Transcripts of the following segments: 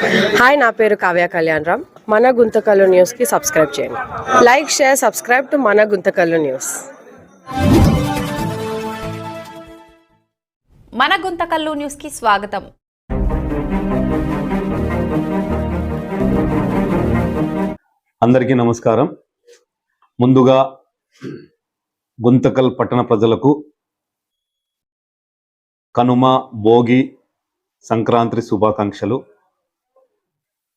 Hi నా పేరు కావ్య కళ్యాణ్ రామ్. మన గుంతకల్లు న్యూస్కి సబ్స్క్రైబ్ చేయండి. లైక్ షేర్ సబ్స్క్రైబ్ టు మన గుంతకల్లు న్యూస్ మన గుంతకల్లు న్యూస్కి స్వాగతం. అందరికీ నమస్కారం. ముందుగా గుంతకల్ పట్టణ ప్రజలకు కనుమ భోగి సంక్రాంతి శుభాకాంక్షలు.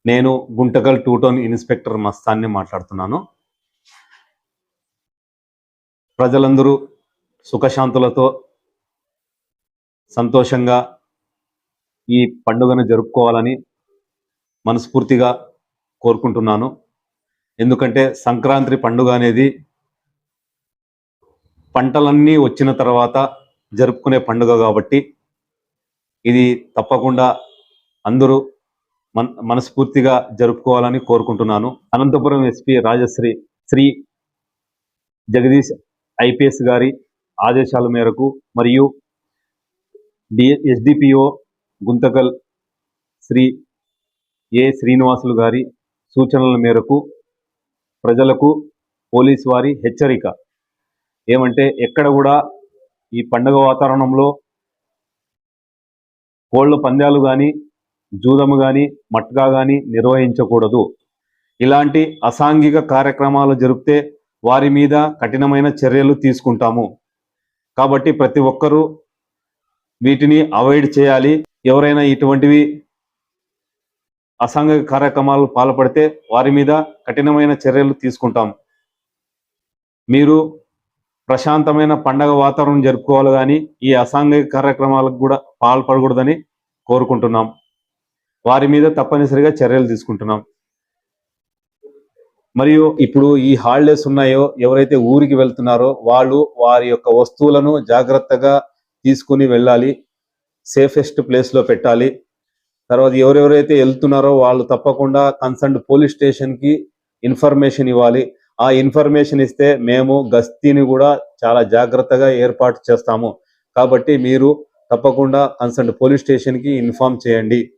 నేను గుంటకల్ టూ టౌన్ ఇన్స్పెక్టర్ మస్తాన్ని మాట్లాడుతున్నాను. ప్రజలందరూ సుఖశాంతులతో సంతోషంగా ఈ పండుగను జరుపుకోవాలని మనస్ఫూర్తిగా కోరుకుంటున్నాను. ఎందుకంటే సంక్రాంతి పండుగ అనేది పంటలన్నీ వచ్చిన తర్వాత జరుపుకునే పండుగ కాబట్టి ఇది తప్పకుండా అందరూ మన మనస్ఫూర్తిగా జరుపుకోవాలని కోరుకుంటున్నాను. అనంతపురం ఎస్పీ రాజశ్రీ శ్రీ జగదీష్ ఐపీఎస్ గారి ఆదేశాల మేరకు మరియు D SDPO Guntakal Shri A Srinivasulu గారి సూచనల మేరకు ప్రజలకు పోలీస్ వారి హెచ్చరిక. ఏమంటే ఎక్కడ కూడా ఈ పండగ వాతావరణంలో కోళ్ళ పందాలు కానీ జూదము కానీ మట్కా కానీ నిర్వహించకూడదు. ఇలాంటి అసాంఘిక కార్యక్రమాలు జరిపితే వారి మీద కఠినమైన చర్యలు తీసుకుంటాము. కాబట్టి ప్రతి ఒక్కరూ వీటిని అవాయిడ్ చేయాలి. ఎవరైనా ఇటువంటివి అసాంఘిక కార్యక్రమాలు పాల్పడితే వారి మీద కఠినమైన చర్యలు తీసుకుంటాం. మీరు ప్రశాంతమైన పండగ వాతావరణం జరుపుకోవాలి కానీ ఈ అసాంఘిక కార్యక్రమాలకు కూడా పాల్పడకూడదని కోరుకుంటున్నాం. వారి మీద తప్పనిసరిగా చర్యలు తీసుకుంటున్నాం. మరియు ఇప్పుడు ఈ హాలిడేస్ ఉన్నాయో ఎవరైతే ఊరికి వెళ్తున్నారో వాళ్ళు వారి యొక్క వస్తువులను జాగ్రత్తగా తీసుకుని వెళ్ళాలి. సేఫెస్ట్ ప్లేస్లో పెట్టాలి. తర్వాత ఎవరెవరైతే వెళ్తున్నారో వాళ్ళు తప్పకుండా కన్సర్న్ పోలీస్ స్టేషన్కి ఇన్ఫర్మేషన్ ఇవ్వాలి. ఆ ఇన్ఫర్మేషన్ ఇస్తే మేము గస్తీని కూడా చాలా జాగ్రత్తగా ఏర్పాటు చేస్తాము. కాబట్టి మీరు తప్పకుండా కన్సర్న్ పోలీస్ స్టేషన్కి ఇన్ఫార్మ్ చేయండి.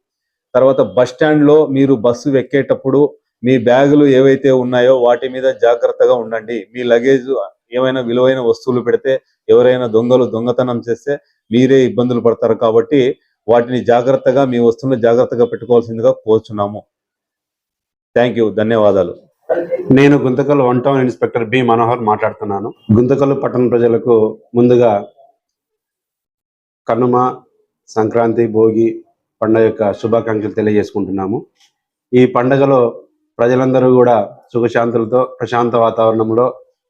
తర్వాత బస్ స్టాండ్లో మీరు బస్సు ఎక్కేటప్పుడు మీ బ్యాగులు ఏవైతే ఉన్నాయో వాటి మీద జాగ్రత్తగా ఉండండి. మీ లగేజ్ ఏమైనా విలువైన వస్తువులు పెడితే ఎవరైనా దొంగలు దొంగతనం చేస్తే మీరే ఇబ్బందులు పడతారు కాబట్టి వాటిని జాగ్రత్తగా మీ వస్తువులను జాగ్రత్తగా పెట్టుకోవాల్సిందిగా కోరుచున్నాము. థ్యాంక్ యూ ధన్యవాదాలు. నేను Guntakal one town inspector B Manohar మాట్లాడుతున్నాను. గుంతకల్ పట్టణ ప్రజలకు ముందుగా కనుమ సంక్రాంతి భోగి పండుగ యొక్క శుభాకాంక్షలు తెలియజేసుకుంటున్నాము. ఈ పండుగలో ప్రజలందరూ కూడా సుఖశాంతులతో ప్రశాంత వాతావరణంలో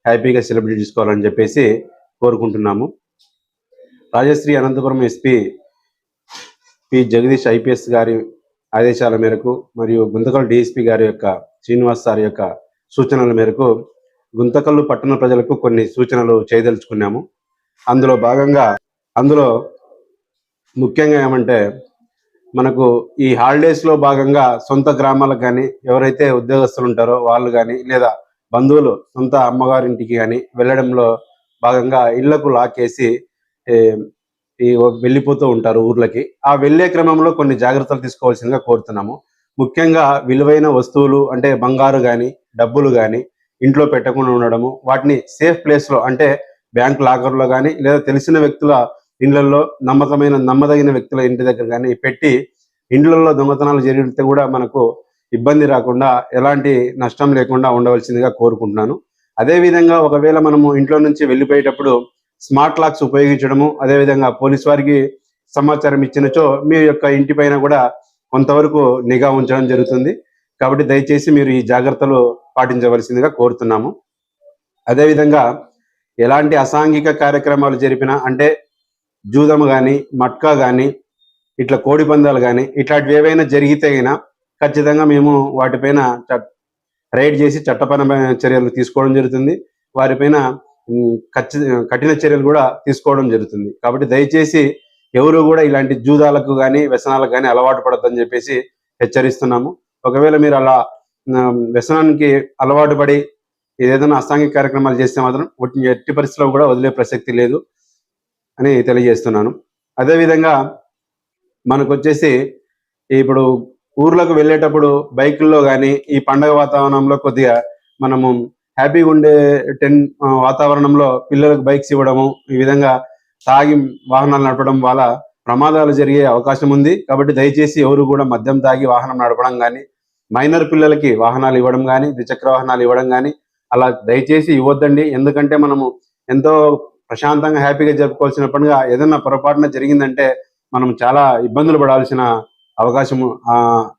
హ్యాపీగా సెలబ్రేట్ చేసుకోవాలని చెప్పేసి కోరుకుంటున్నాము. Rajashri Anantapuram SP P Jagadish IPS గారి ఆదేశాల మేరకు మరియు గుంతకల్ డిఎస్పి గారి యొక్క శ్రీనివాస్ సార్ యొక్క సూచనల మేరకు గుంతకల్లు పట్టణ ప్రజలకు కొన్ని సూచనలు చేయదలుచుకున్నాము. అందులో భాగంగా అందులో ముఖ్యంగా ఏమంటే మనకు ఈ హాలిడేస్లో భాగంగా సొంత గ్రామాలకు కానీ ఎవరైతే ఉద్యోగస్తులు ఉంటారో వాళ్ళు కానీ లేదా బంధువులు సొంత అమ్మగారింటికి కానీ వెళ్ళడంలో భాగంగా ఇళ్ళకు లాకేసి ఈ వెళ్ళిపోతూ ఉంటారు ఊర్లకి. ఆ వెళ్ళే క్రమంలో కొన్ని జాగ్రత్తలు తీసుకోవాల్సిందిగా కోరుతున్నాము. ముఖ్యంగా విలువైన వస్తువులు అంటే బంగారు కానీ డబ్బులు కానీ ఇంట్లో పెట్టకుండా ఉండడము వాటిని సేఫ్ ప్లేస్లో అంటే బ్యాంక్ లాకర్లో కానీ లేదా తెలిసిన వ్యక్తుల ఇండ్లలో నమ్మకమైన నమ్మదగిన వ్యక్తుల ఇంటి దగ్గర కానీ పెట్టి ఇండ్లలో దొంగతనాలు జరిగితే కూడా మనకు ఇబ్బంది రాకుండా ఎలాంటి నష్టం లేకుండా ఉండవలసిందిగా కోరుకుంటున్నాను. అదేవిధంగా ఒకవేళ మనము ఇంట్లో నుంచి వెళ్ళిపోయేటప్పుడు స్మార్ట్ లాక్స్ ఉపయోగించడము అదేవిధంగా పోలీస్ వారికి సమాచారం ఇచ్చినచో మీ యొక్క ఇంటి పైన కూడా కొంతవరకు నిఘా ఉంచడం జరుగుతుంది. కాబట్టి దయచేసి మీరు ఈ జాగ్రత్తలు పాటించవలసిందిగా కోరుతున్నాము. అదేవిధంగా ఎలాంటి అసాంఘిక కార్యక్రమాలు జరిపినా అంటే జూదం కానీ మట్కా కానీ ఇట్లా కోడి పందాలు కానీ ఇట్లాంటివి ఏవైనా జరిగితే అయినా ఖచ్చితంగా మేము వాటిపైన చ- రైడ్ చేసి చట్టపరమైన చర్యలు తీసుకోవడం జరుగుతుంది. వారిపైన ఖచ్చిత ఖచ్చి కఠిన చర్యలు కూడా తీసుకోవడం జరుగుతుంది. కాబట్టి దయచేసి ఎవరు కూడా ఇలాంటి జూదాలకు కానీ వ్యసనాలకు కానీ అలవాటు పడద్దని చెప్పేసి హెచ్చరిస్తున్నాము. ఒకవేళ మీరు అలా వ్యసనానికి అలవాటు పడి ఏదైనా అసాంఘిక కార్యక్రమాలు చేస్తే మాత్రం ఎట్టి పరిస్థితిలో కూడా వదిలే ప్రసక్తి లేదు. అని తెలియజేస్తున్నాను. అదేవిధంగా మనకు వచ్చేసి ఇప్పుడు ఊర్లకు వెళ్ళేటప్పుడు బైకుల్లో కానీ ఈ పండగ వాతావరణంలో కొద్దిగా మనము హ్యాపీగా ఉండే టెన్ వాతావరణంలో పిల్లలకు బైక్స్ ఇవ్వడము ఈ విధంగా తాగి వాహనాలు నడపడం వల్ల ప్రమాదాలు జరిగే అవకాశం ఉంది. కాబట్టి దయచేసి ఎవరు కూడా మద్యం తాగి వాహనం నడపడం కానీ మైనర్ పిల్లలకి వాహనాలు ఇవ్వడం కానీ ద్విచక్ర వాహనాలు ఇవ్వడం కానీ అలా దయచేసి ఇవ్వద్దండి. ఎందుకంటే మనము ఎంతో ప్రశాంతంగా హ్యాపీగా జరుపుకోవాల్సిన పండుగ ఏదైనా పొరపాటున జరిగిందంటే మనం చాలా ఇబ్బందులు పడాల్సిన అవకాశం ఆ,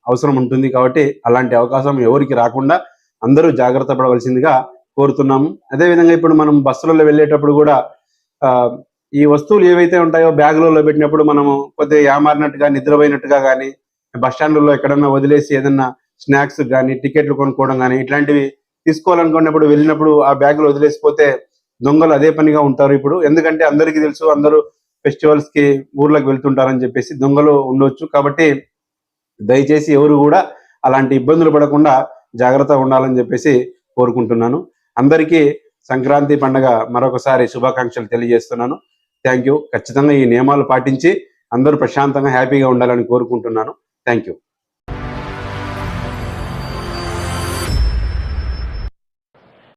అవసరం ఉంటుంది కాబట్టి అలాంటి అవకాశం ఎవరికి రాకుండా అందరూ జాగ్రత్త పడవలసిందిగా కోరుతున్నాము. అదేవిధంగా ఇప్పుడు మనం బస్సులలో వెళ్ళేటప్పుడు కూడా ఈ వస్తువులు ఏవైతే ఉంటాయో బ్యాగులలో పెట్టినప్పుడు మనము కొద్దిగా ఏమారినట్టుగా నిద్రపోయినట్టుగా కానీ బస్ స్టాండ్లలో ఎక్కడన్నా వదిలేసి ఏదన్నా స్నాక్స్ కానీ టికెట్లు కొనుక్కోవడం కానీ ఇట్లాంటివి తీసుకోవాలనుకున్నప్పుడు వెళ్ళినప్పుడు ఆ బ్యాగులు వదిలేసిపోతే దొంగలు అదే పనిగా ఉంటారు ఇప్పుడు. ఎందుకంటే అందరికీ తెలుసు అందరూ ఫెస్టివల్స్కి ఊర్లకు వెళ్తుంటారని చెప్పేసి దొంగలు ఉండొచ్చు. కాబట్టి దయచేసి ఎవరు కూడా అలాంటి ఇబ్బందులు పడకుండా జాగ్రత్తగా ఉండాలని చెప్పేసి కోరుకుంటున్నాను. అందరికీ సంక్రాంతి పండగ మరొకసారి శుభాకాంక్షలు తెలియజేస్తున్నాను. Thank you. ఖచ్చితంగా ఈ నియమాలు పాటించి అందరూ ప్రశాంతంగా హ్యాపీగా ఉండాలని కోరుకుంటున్నాను. Thank you.